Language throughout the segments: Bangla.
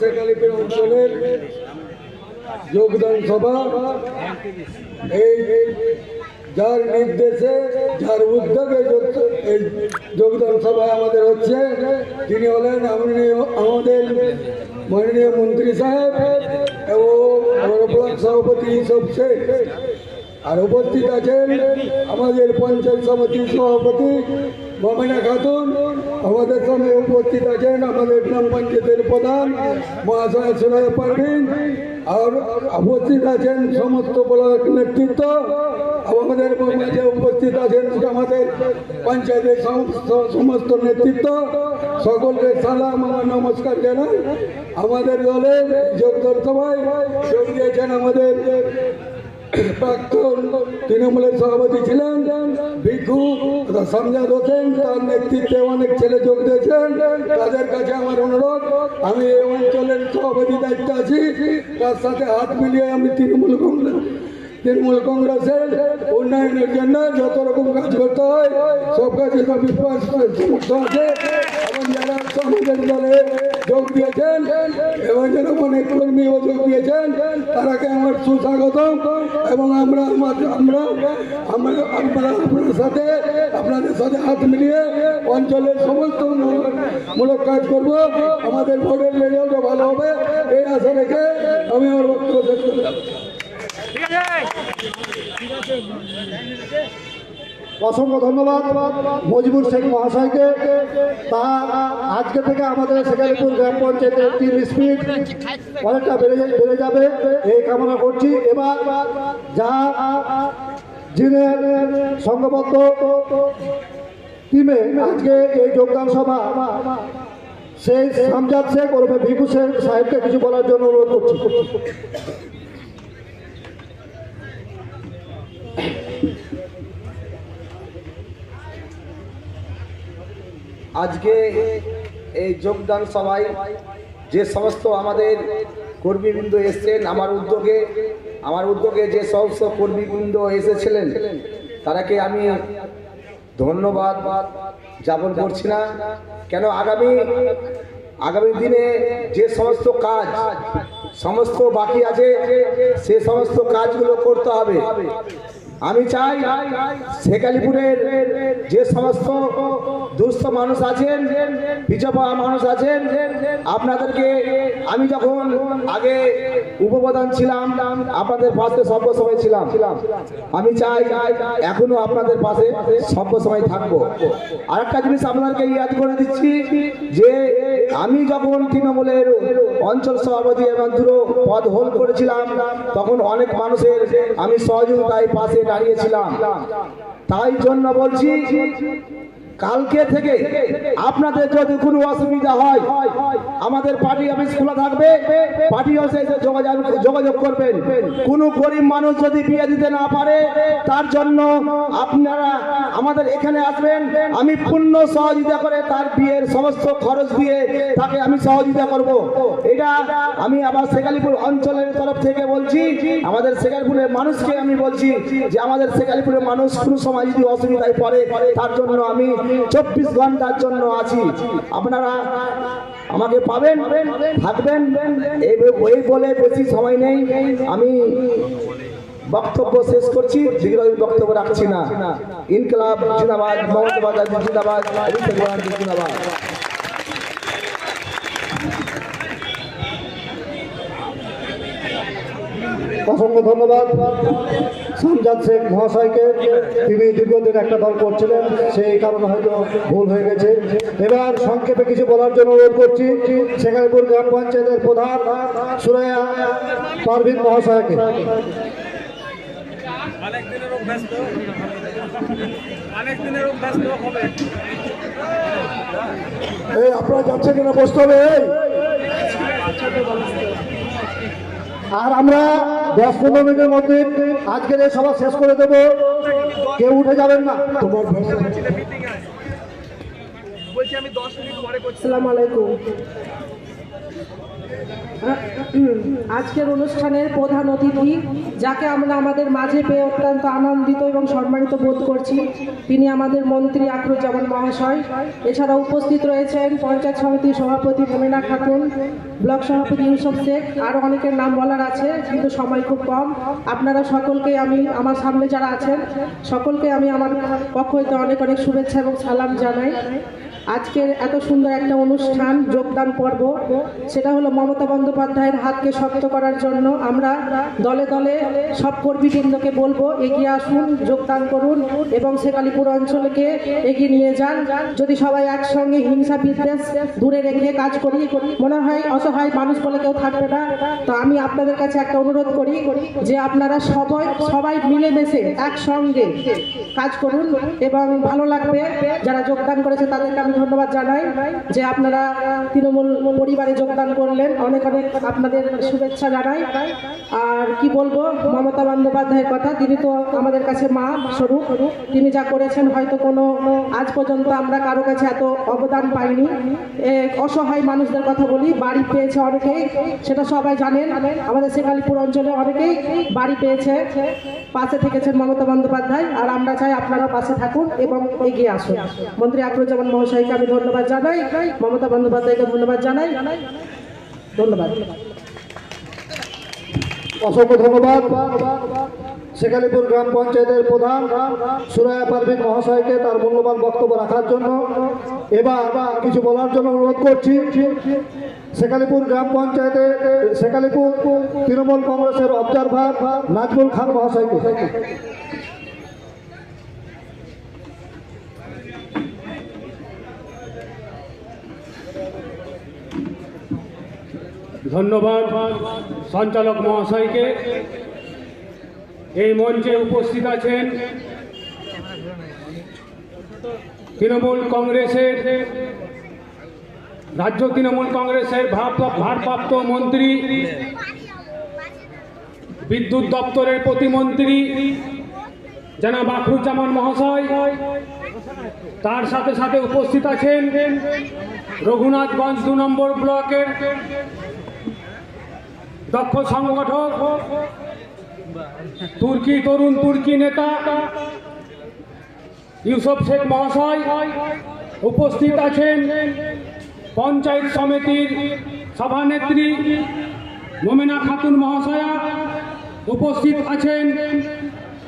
শেখালিপুর অঞ্চলের যোগদান সভা, এই যার নির্দেশে, যার উদ্যোগে এই যোগদান সভায় আমাদের হচ্ছে, তিনি হলেন আমাদের মাননীয় মন্ত্রী সাহেব এবং আমার ব্লক সভাপতি ইসব শেখ। আর উপস্থিত আছেন আমাদের পঞ্চায়েত সমিতির সভাপতি মমিনা খাতুন। আমাদের সঙ্গে উপস্থিত আছেন আমাদের গ্রাম পঞ্চায়েতের প্রধান মহাশয় সুরায় পারভিন। আর উপস্থিত আছেন সমস্ত ব্লক নেতৃত্ব। আমাদের মাঝে উপস্থিত আছেন আমাদের পঞ্চায়েতের সমস্ত সমস্ত নেতৃত্ব। সকলকে সালাম আমার নমস্কার জানাই। আমাদের দলের যোগদান সভায় যোগ দিয়েছেন আমাদের প্রাক্তন তৃণমূলের সভাপতি ছিলেন, ভিক্ষু সমজাদ হোসেন, তার নেতৃত্বে অনেক ছেলে যোগ দিয়েছেন। তাদের কাছে আমার অনুরোধ, আমি এই অঞ্চলের সভাপতি দায়িত্বে আছি। তার সাথে হাত মিলিয়ে আমি তৃণমূল কংগ্রেস তৃণমূল কংগ্রেসের উন্নয়নের জন্য যত রকম কাজ করতে হয়, সব কাজে আছে। এবং যারা যোগ দিয়েছেন এবং অনেক যোগ দিয়েছেন, তারাকে আমার সুস্বাগতম। এবং আমরা সাথে আপনাদের সাথে হাত মিলিয়ে অঞ্চলের সমস্ত মূলক- কাজ করব। আমাদের ভোটের রেজাল্টও ভালো হবে। এই আশা রেখে আমি আমার বক্তব্য অসংখ্য ধন্যবাদ মজিবুর শেখ মহাশয়কে। তা আজকে থেকে আমাদের শেখালিপুর গ্রাম পঞ্চায়েতের টিম স্পিড অনেকটা বেড়ে বেড়ে যাবে, এই কামনা করছি। এবার যা জিনের সংঘবদ্ধ টিমে আজকে এই যোগদান সভা, সেই সামজাদ শেখ ওরফে ভিকু শেখ সাহেবকে কিছু বলার জন্য অনুরোধ করছি। আজকে এই যোগদান সভায় যে সমস্ত আমাদের কর্মীবৃন্দ এসেছেন, আমার উদ্যোগে আমার উদ্যোগে যে সমস্ত কর্মীবৃন্দ এসেছিলেন, তারাকে আমি ধন্যবাদ যাপন করছি না। কেন আগামী আগামী দিনে যে সমস্ত কাজ, সমস্ত বাকি আছে, সে সমস্ত কাজগুলো করতে হবে। আমি চাই শেখালিপুরের যে সমস্ত দুস্থ মানুষ আছেন পিছপা মানুষ আছেন, আপনাদেরকে আমি যখন আগে উপপ্রধান ছিলাম, আপনাদের পাশে সর্ব সময় ছিলাম। আমি চাই এখনও আপনাদের পাশে সর্ব সময় থাকব। আর একটা জিনিস আপনাদেরকে ইয়াদ করে দিচ্ছি যে আমি যখন তৃণমূলের অঞ্চল সভাপতি এবং পদ হোল করেছিলাম, তখন অনেক মানুষের আমি সহযোগিতায় পাশে দাঁড়িয়েছিলাম। তাই জন্য বলছি কালকে থেকে আপনাদের যদি কোনো অসুবিধা হয়, আমাদের পার্টি অফিস খোলা থাকবে, পার্টি অফিসে যোগাযোগ যোগাযোগ করবেন। কোনো গরিব মানুষ যদি বিয়ে দিতে না পারে, তার জন্য আপনারা আমাদের এখানে আসবেন। আমি পূর্ণ সহযোগিতা করে তার বিয়ের সমস্ত খরচ দিয়ে তাকে আমি সহযোগিতা করব। এটা আমি আবার শেখালিপুর অঞ্চলের তরফ থেকে বলছি। আমাদের শেখালিপুরের মানুষকে আমি বলছি যে আমাদের শেখালিপুরের মানুষ কোনো সময় যদি অসুবিধায় পড়ে, তার জন্য আমি চব্বিশ ঘণ্টার জন্য আছি। আপনারা আমাকে পাবেন, থাকবেন। এই বলে বেশি সময় নেই। আমি বক্তব্য শেষ করছি। দীর্ঘদিন বক্তব্য রাখছি না। ইনকলাব জিন্দাবাদ, মমতা জিন্দাবাদ জিন্দাবাদ। অসংখ্য ধন্যবাদ। সামজাদ শেখ মহাশয়কে তিনি দীর্ঘদিন একটা দল করছিলেন সেই কারণে হয়তো ভুল হয়ে গেছে। এবার সংক্ষেপে কিছু বলার জন্য অনুরোধ করছি শেখালিপুর গ্রাম পঞ্চায়েতের প্রধান সুরাইয়া পারভিন মহাশয়কে। অনেক অভ্যাস তো। অনেক অভ্যাস তো হবে। এই আপনারা যাচ্ছে কিনা বসতে হবে। আর আমরা দশ পনেরো মিনিটের মধ্যে আজকের এই সভা শেষ করে দেব। কেউ উঠে যাবেন না। তোমার বলছি আমি দশ মিনিট পরে করছি। আসসালামু আলাইকুম। আজকের অনুষ্ঠানের প্রধান অতিথি, যাকে আমরা আমাদের মাঝে পেয়ে অত্যন্ত আনন্দিত এবং সম্মানিত বোধ করছি, তিনি আমাদের মন্ত্রী আকরুজ্জামান মহাশয়। এছাড়া উপস্থিত রয়েছেন পঞ্চায়েত সমিতির সভাপতি মোমেনা খাতুন, ব্লক সভাপতি ইউসুফ শেখ আরও অনেকের নাম বলার আছে, কিন্তু সময় খুব কম। আপনারা সকলকে আমি, আমার সামনে যারা আছেন, সকলকে আমি আমার পক্ষ হইতে অনেক অনেক শুভেচ্ছা এবং সালাম জানাই। আজকের এত সুন্দর একটা অনুষ্ঠান, যোগদান পর্ব, সেটা হলো মমতা বন্দ্যোপাধ্যায়ের হাতকে শক্ত করার জন্য। আমরা দলে দলে সব কর্মীবৃন্দকে বলব, এগিয়ে আসুন, যোগদান করুন এবং শেখালিপুর অঞ্চলকে এগিয়ে নিয়ে যান। যদি সবাই একসঙ্গে হিংসা বিদ্বেষ দূরে রেখে কাজ করি, মনে হয় অসহায় মানুষ বলে কেউ থাকবে না। তো আমি আপনাদের কাছে একটা অনুরোধ করি যে আপনারা সবাই সবাই মিলেমিশে একসঙ্গে কাজ করুন এবং ভালো লাগবে যারা যোগদান করেছে তাদেরকে আমি ধন্যবাদ জানাই যে আপনারা তৃণমূল পরিবারে যোগদান করলেন। অনেক অনেক আপনাদের শুভেচ্ছা জানাই। আর কি বলব, মমতা বন্দ্যোপাধ্যায়ের কথা, তিনি তো আমাদের কাছে মা স্বরূপ। তিনি যা করেছেন, হয়তো কোনো আজ পর্যন্ত আমরা কারও কাছে এত অবদান পাইনি। অসহায় মানুষদের কথা বলি, বাড়ি পেয়েছে অনেকেই সেটা সবাই জানেন। আমাদের শেখালিপুর অঞ্চলে অনেকেই বাড়ি পেয়েছে, পাশে থেকেছেন মমতা বন্দ্যোপাধ্যায়। আর আমরা চাই আপনারা পাশে থাকুন এবং এগিয়ে আসুন। মন্ত্রী আকরুজ্জামান মহাশয়কে আমি ধন্যবাদ জানাই। মমতা বন্দ্যোপাধ্যায়কে ধন্যবাদ জানাই। ধন্যবাদ। অসংখ্য ধন্যবাদ। শেখালিপুর গ্রাম পঞ্চায়েতের প্রধান সুরায়া পারভিন মহাশয়কে তার মূল্যবান বক্তব্য রাখার জন্য। এবার কিছু বলার জন্য অনুরোধ করছি। শেখালিপুর গ্রাম পঞ্চায়েতে, শেখালিপুর তৃণমূল কংগ্রেসের অবজারভার নাজমুল খান মহাশয়কে। ধন্যবাদ সঞ্চালক মহাশয়কে। এই মঞ্চে উপস্থিত আছেন তৃণমূল কংগ্রেসের, রাজ্য তৃণমূল কংগ্রেসের ভারপ্রাপ্ত মন্ত্রী, বিদ্যুৎ দপ্তরের প্রতিমন্ত্রী জনাব আখরুজ্জামান মহাশয়, তার সাথে সাথে উপস্থিত আছেন রঘুনাথগঞ্জ দু নম্বর ব্লকের দক্ষ সংগঠক, তুর্কি তরুণ তুর্কি নেতা, ইউসুফ শেখ মহাশয় উপস্থিত আছেন। পঞ্চায়েত সমিতির সভানেত্রী মোমেনা খাতুন মহাশয়া উপস্থিত আছেন।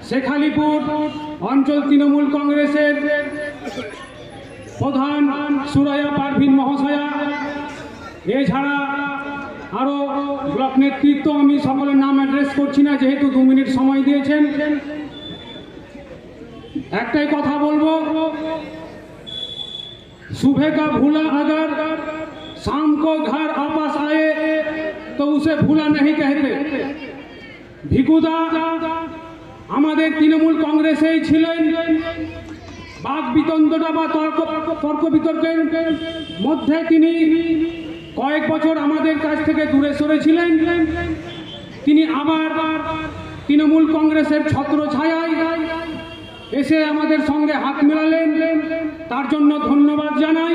শেখালিপুর অঞ্চল তৃণমূল কংগ্রেসের প্রধান সুরাইয়া পারভিন মহাশয়া। এছাড়া আরও ব্লক নেতৃত্ব আমি সকলের নাম অ্যাড্রেস করছি না যেহেতু দু মিনিট সময় দিয়েছেন একটাই কথা বলবো सुबह का भूला अगर शाम को घर वापस आए तो उसे भूला नहीं कहते ভিকুদা আমাদের তৃণমূল কংগ্রেসেই ছিলেন বাক বিতণ্ডটা বা তর্ক তর্ক বিতর্কের মধ্যে তিনি কয়েক বছর আমাদের কাছ থেকে দূরে সরেছিলেন। তিনি আবার তৃণমূল কংগ্রেসের ছত্র ছায়ায় এসে আমাদের সঙ্গে হাত মেলালেন। তার জন্য ধন্যবাদ জানাই।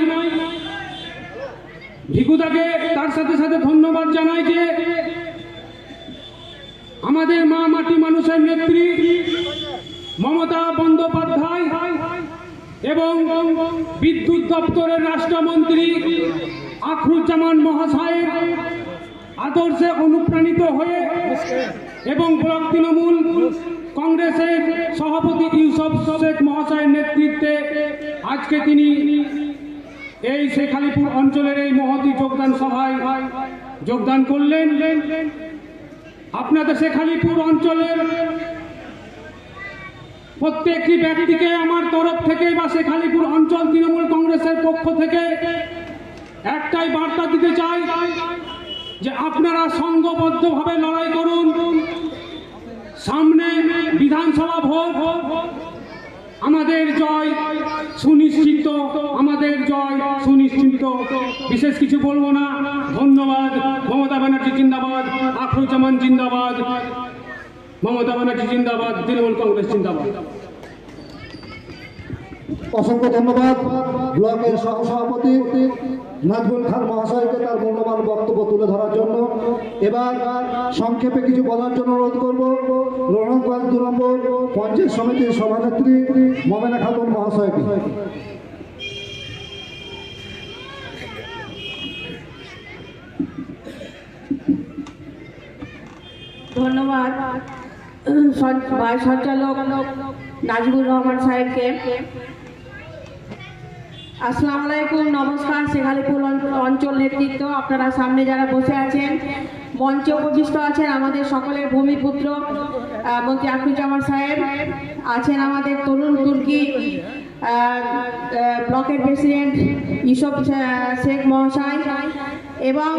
ভিকুদাকে তার সাথে সাথে ধন্যবাদ জানাই যে আমাদের মা মাটি মানুষের নেত্রী মমতা বন্দ্যোপাধ্যায় এবং বিদ্যুৎ দপ্তরের রাষ্ট্রমন্ত্রী আখরুজ্জামান মহাশয়ের আদর্শে অনুপ্রাণিত হয়ে এবং ব্লক তৃণমূল কংগ্রেসের সভাপতি ইউসুফ শেখ মহাশয়ের নেতৃত্বে আজকে তিনি এই শেখালিপুর অঞ্চলের এই মহতি যোগদান সভায় যোগদান করলেন। আপনাদের শেখালিপুর অঞ্চলের প্রত্যেকটি ব্যক্তিকে আমার তরফ থেকে বা শেখালিপুর অঞ্চল তৃণমূল কংগ্রেসের পক্ষ থেকে একটাই বার্তা দিতে চাই যে আপনারা সংঘবদ্ধভাবে লড়াই করুন। সামনে বিধানসভা ভোট। আমাদের জয় সুনিশ্চিত, আমাদের জয় সুনিশ্চিত। বিশেষ কিছু বলব না। ধন্যবাদ। মমতা ব্যানার্জি জিন্দাবাদ। আখরুজ্জামান জিন্দাবাদ। মমতা ব্যানার্জি জিন্দাবাদ। তৃণমূল কংগ্রেস জিন্দাবাদ। অসংখ্য ধন্যবাদ ব্লকের সহসভাপতি। নাজমুল খান মহাশয়কে তার মূল্যবান বক্তব্য তুলে ধরার জন্য। এবার সংক্ষেপে কিছু বলার জন্য অনুরোধ করব। রণগঞ্জ দু নম্বর পঞ্চায়েত সমিতির সভানেত্রী মমেনা খাতুন মহাশয়কে। ধন্যবাদ। সঞ্চালক নাজিবুর রহমান সাহেবকে। আসসালামু আলাইকুম, নমস্কার। শেখালিপুর অঞ্চল- নেতৃত্ব, আপনারা সামনে যারা বসে আছেন, মঞ্চে উপবিষ্ট আছেন আমাদের সকলের ভূমিপুত্র মন্ত্রী আকুজামান সাহেব, আছেন আমাদের তরুণ তুর্কি ব্লকের প্রেসিডেন্ট ইসব শেখ মহাশয় এবং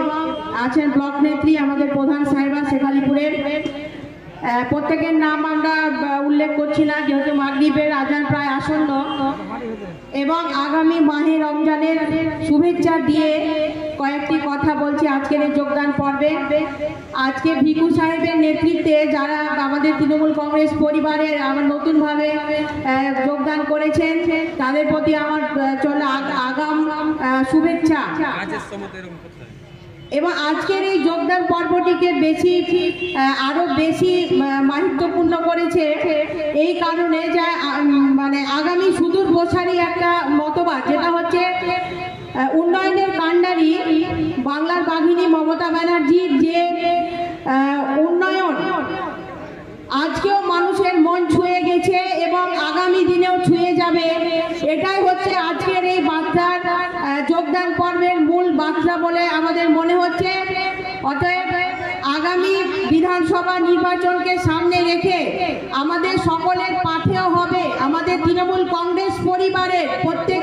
আছেন ব্লক নেত্রী আমাদের প্রধান সাহেবা শেখালিপুরের প্রত্যেকের নাম আমরা উল্লেখ করছি না, যেহেতু মাগরীবের আজান প্রায় আসন্ন। এবং আগামী মাহে রমজানের শুভেচ্ছা দিয়ে কয়েকটি কথা বলছি আজকের এই যোগদান পর্বে। আজকে ভিকু সাহেবের নেতৃত্বে যারা আমাদের তৃণমূল কংগ্রেস পরিবারের আমার নতুনভাবে যোগদান করেছেন, তাদের প্রতি আমার চলে আগ- আগাম শুভেচ্ছা। এবং আজকের এই যোগদান পর্বটিকে বেশি আহ, আরও বেশি মাহিত্যপূর্ণ করেছে এই কারণে যা মানে আগামী সুদূর প্রসারী একটা মতবাদ যেটা হচ্ছে উন্নয়নের কাণ্ডারি বাংলার বাঘিনী মমতা ব্যানার্জির যে উন্নয়ন আজকেও মানুষের মন ছুঁয়ে গেছে এবং আগামী দিনেও ছুঁয়ে যাবে। এটাই হচ্ছে আজকের এই বার্তার যোগদান পর্বের মূল বার্তা বলে আমাদের মনে হচ্ছে। অতএব আগামী বিধানসভা নির্বাচনকে সামনে রেখে আমাদের সকলের পাথেয় হবে। আমাদের তৃণমূল কংগ্রেস পরিবারের প্রত্যেকটা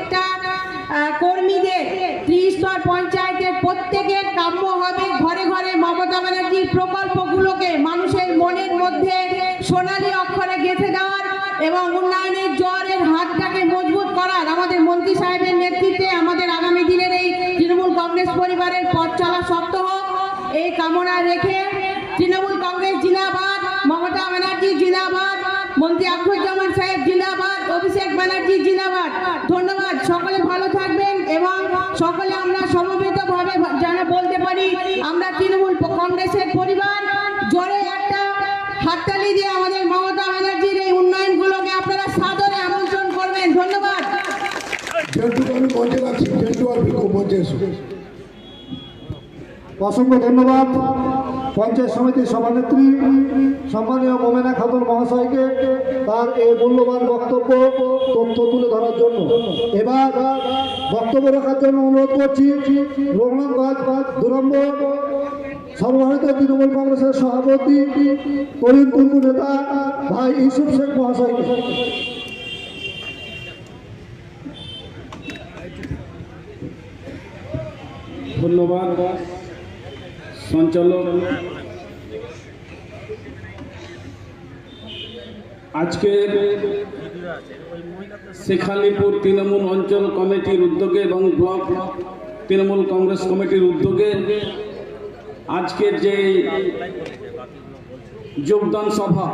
ব্যানার্জি জিন্দাবাদ। ধন্যবাদ। সকলে ভালো থাকবেন এবং সকলে আমরা সমবেতভাবে যেন বলতে পারি আমরা তৃণমূল কংগ্রেসের পরিবার। জোরে একটা হাততালি দিয়ে আমাদের মমতা ব্যানার্জির এই উন্নয়নগুলোকে আপনারা সাদরে আমন্ত্রণ করবেন। ধন্যবাদ। অসংখ্য ধন্যবাদ। পঞ্চায়েত সমিতির সভানেত্রী সম্মানীয় মোমেনা খাতুন মহাশয়কে তার এই মূল্যবান বক্তব্য, তথ্য তুলে ধরার জন্য। এবার বক্তব্য রাখার জন্য অনুরোধ করছি রঘুনাথগঞ্জ দু নম্বর সর্বভারতীয় তৃণমূল কংগ্রেসের সভাপতি, তরুণ তুর্কু নেতা ভাই ইউসুফ শেখ মহাশয়কে। ধন্যবাদ। সঞ্চালক। আজকের শেখালিপুর তৃণমূল অঞ্চল কমিটির উদ্যোগে এবং ব্লক তৃণমূল কংগ্রেস কমিটির উদ্যোগে আজকের যে যোগদান সভা,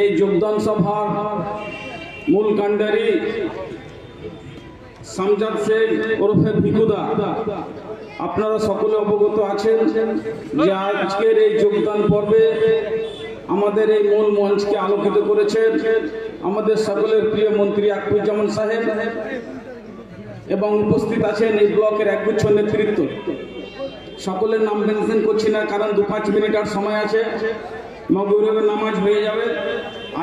এই যোগদান সভার মূল কাণ্ডারি সামজাদ শেখ ওরফে ভিকুদা। আপনারা সকলে অবগত আছেন যে আজকের এই যোগদান পর্বে আমাদের এই মূল মঞ্চকে আলোকিত করেছেন আমাদের সকলের প্রিয় মন্ত্রী আকবুজ্জামান সাহেব এবং উপস্থিত আছেন এই ব্লকের একগুচ্ছ নেতৃত্ব। সকলের নাম মেনশন করছি না, কারণ দু পাঁচ মিনিট আর সময় আছে। মগরবের নামাজ হয়ে যাবে,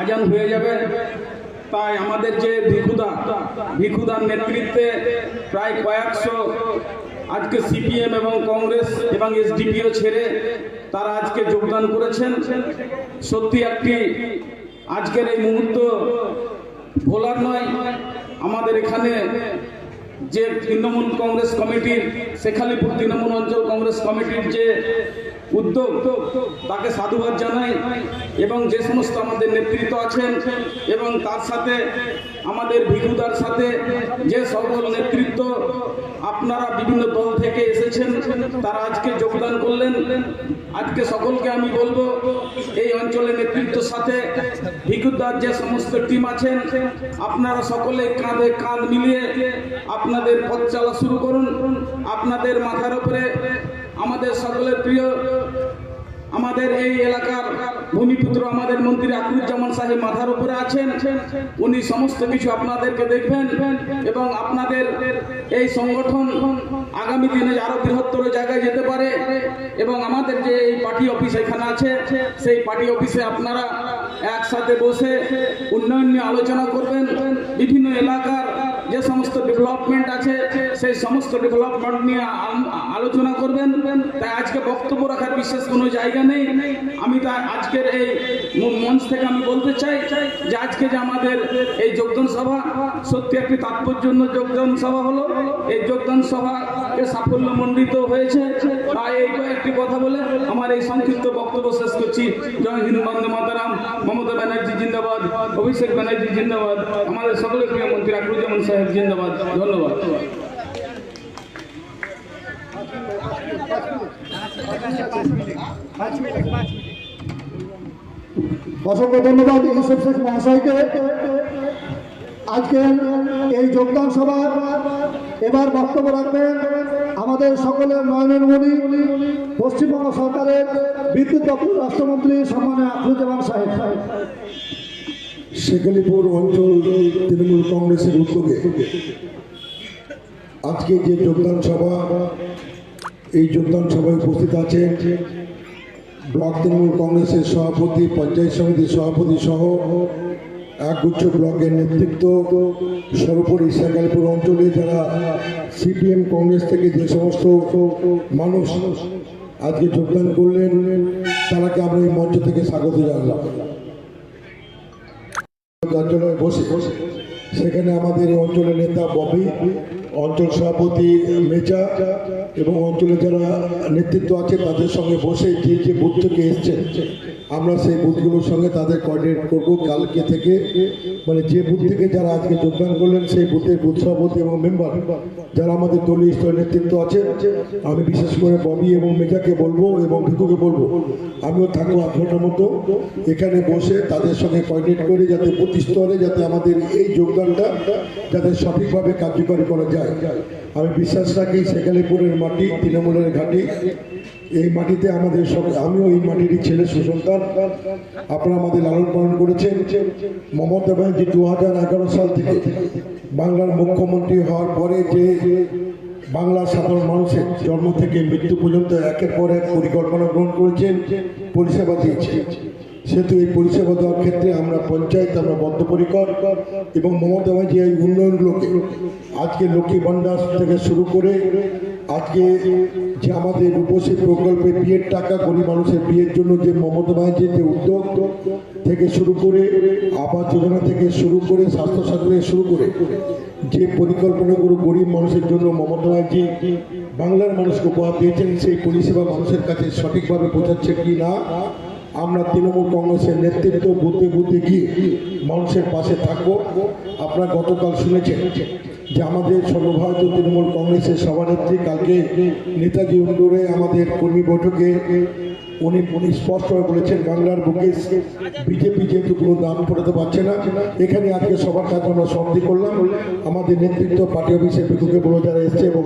আজান হয়ে যাবে। তাই আমাদের যে ভিক্ষুদা, ভিক্ষুদার নেতৃত্বে প্রায় কয়েকশো আজকে সিপিএম এবং কংগ্রেস এবং এসডিপিও ছেড়ে তারা আজকে যোগদান করেছেন। সত্যি একটি আজকের এই মুহূর্ত ভোলার নয়, আমাদের এখানে যে তৃণমূল কংগ্রেস কমিটির, শেখালিপুর তৃণমূল অঞ্চল কংগ্রেস কমিটির যে উদ্যোগ, তাকে সাধুবাদ জানাই এবং যে সমস্ত আমাদের নেতৃত্ব আছেন এবং তার সাথে আমাদের ভিগুদার সাথে যে সকল নেতৃত্ব আপনারা বিভিন্ন দল থেকে এসেছেন, তারা আজকে যোগদান করলেন। আজকে সকলকে আমি বলব, এই অঞ্চলের নেতৃত্বের সাথে ভিকুদার যে সমস্ত টিম আছেন, আপনারা সকলে কাঁধে কাঁধ মিলিয়ে আপনাদের পথ চালা শুরু করুন। আপনাদের মাথার উপরে আমাদের সকলের প্রিয় আমাদের এই এলাকার ভূমিপুত্র আমাদের মন্ত্রী আকুরুজ্জামান সাহেব মাথার উপরে আছেন। উনি সমস্ত কিছু আপনাদেরকে দেখবেন এবং আপনাদের এই সংগঠন আগামী দিনে আরও বৃহত্তর জায়গায় যেতে পারে এবং আমাদের যে এই পার্টি অফিস এখানে আছে, সেই পার্টি অফিসে আপনারা একসাথে বসে উন্নয়ন নিয়ে আলোচনা করবেন। বিভিন্ন এলাকার যে সমস্ত ডেভেলপমেন্ট আছে, সেই সমস্ত ডেভেলপমেন্ট নিয়ে আলোচনা করবেন। তাই আজকে বক্তব্য রাখার বিশেষ কোনো জায়গা নেই। আমি তা আজকের এই মঞ্চ থেকে আমি বলতে চাই যে আজকে যে আমাদের এই যোগদান সভা, সত্যি একটি তাৎপর্যপূর্ণ যোগদান সভা হলো। এই যোগদান সভাকে সাফল্য মণ্ডিত হয়েছে। তাই এই কয়েকটি কথা বলে আমার এই সংক্ষিপ্ত বক্তব্য শেষ করছি। জয় হিন্দু, বন্দে মাতারাম। মমতা ব্যানার্জি জিন্দাবাদ, অভিষেক ব্যানার্জি জিন্দাবাদ, আমাদের সকলের প্রিয় মন্ত্রী আকরুজ্জামান সাহেব জিন্দাবাদ। ধন্যবাদ। অসংখ্য ধন্যবাদ ইউসুফ শেখ মহাশয়কে। আজকে এই যোগদান সভার এবার বক্তব্য রাখবেন আমাদের সকলের নয়নের মণি, পশ্চিমবঙ্গ সরকারের বিদ্যুৎ দপ্তর রাষ্ট্রমন্ত্রী সম্মানে আখরুজ্জামান সাহেব। শেখালিপুর অঞ্চল তৃণমূল কংগ্রেসের উদ্যোগে আজকে যে যোগদান সভা, এই যোগদান সভায় উপস্থিত আছেন ব্লক তৃণমূল কংগ্রেসের সভাপতি, পঞ্চায়েত সমিতির সভাপতি সহ একগুচ্ছ ব্লকের নেতৃত্ব, সর্বোপরি সাকালপুর অঞ্চলে যারা সিপিএম কংগ্রেস থেকে যে সমস্ত মানুষ আজকে যোগদান করলেন, তারাকে আমরা এই মঞ্চ থেকে স্বাগত জানলাম। কার্যালয়ে বসে, সেখানে আমাদের এই অঞ্চলের নেতা ববি অঞ্চল সভাপতি মেচা এবং অঞ্চলে যারা নেতৃত্ব আছে, তাদের সঙ্গে বসে যে যে বুথ থেকে এসছেন আমরা সেই বুথগুলোর সঙ্গে তাদের কোঅর্ডিনেট করব কালকে থেকে। মানে যে বুথ থেকে যারা আজকে যোগদান করলেন, সেই বুথের বুথ সভাপতি এবং মেম্বার যারা আমাদের দলীয় স্তরের নেতৃত্ব আছে আমি বিশেষ করে ববি এবং মেজাকে বলব এবং ভিকুকে বলব, আমিও থাকব আপনার মতো। এখানে বসে তাদের সঙ্গে কোঅর্ডিনেট করে যাতে প্রতি স্তরে যাতে আমাদের এই যোগদানটা যাতে সঠিকভাবে কার্যকরী করা যায়। আমি বিশ্বাস রাখি শেখালিপুরের মাটি, তৃণমূলের ঘাটি। এই মাটিতে আমাদের সব আমিও এই মাটিরই ছেলে সুসন্তান। আপনারা আমাদের লালন পালন করেছেন। মমতা ব্যানার্জি দু হাজার এগারো সাল থেকে বাংলার মুখ্যমন্ত্রী হওয়ার পরে যে বাংলার সাধারণ মানুষের জন্ম থেকে মৃত্যু পর্যন্ত একের পর এক পরিকল্পনা গ্রহণ করেছেন, পরিষেবা দিয়েছে সেহেতু এই পরিষেবা দেওয়ার ক্ষেত্রে আমরা পঞ্চায়েত, আমরা বদ্ধপরিকর এবং মমতা ব্যানার্জি এই উন্নয়নগুলোকে। আজকে লক্ষ্মী ভাণ্ডার থেকে শুরু করে আজকে যে আমাদের রূপসী প্রকল্পে বিয়ের টাকা গরিব মানুষের বিয়ের জন্য যে মমতা ব্যানার্জির যে উদ্যোগ থেকে শুরু করে আবাস যোজনা থেকে শুরু করে স্বাস্থ্যসাথী থেকে শুরু করে যে পরিকল্পনাগুলো গরিব মানুষের জন্য মমতা ব্যানার্জি বাংলার মানুষকে উপহার দিয়েছেন, সেই পরিষেবা মানুষের কাছে সঠিকভাবে পৌঁছাচ্ছে কি না আমরা তৃণমূল কংগ্রেসের নেতৃত্ব বুদ্ধে বুদ্ধে গিয়ে মানুষের পাশে থাকব। আপনারা গতকাল শুনেছেন যে আমাদের সর্বভারতীয় তৃণমূল কংগ্রেসের সভানেত্রী কালকে নেতাজি ইন্দোরে আমাদের কর্মী বৈঠকে উনি উনি স্পষ্টভাবে বলেছেন, বাংলার বুকে বিজেপি যেহেতু কোনো দাম পড়াতে পারছে না, এখানে আজকে সবার কাছে আমরা সমাধি করলাম। আমাদের নেতৃত্ব পার্টি অফিসের বিকুকে বলে যারা এসছে এবং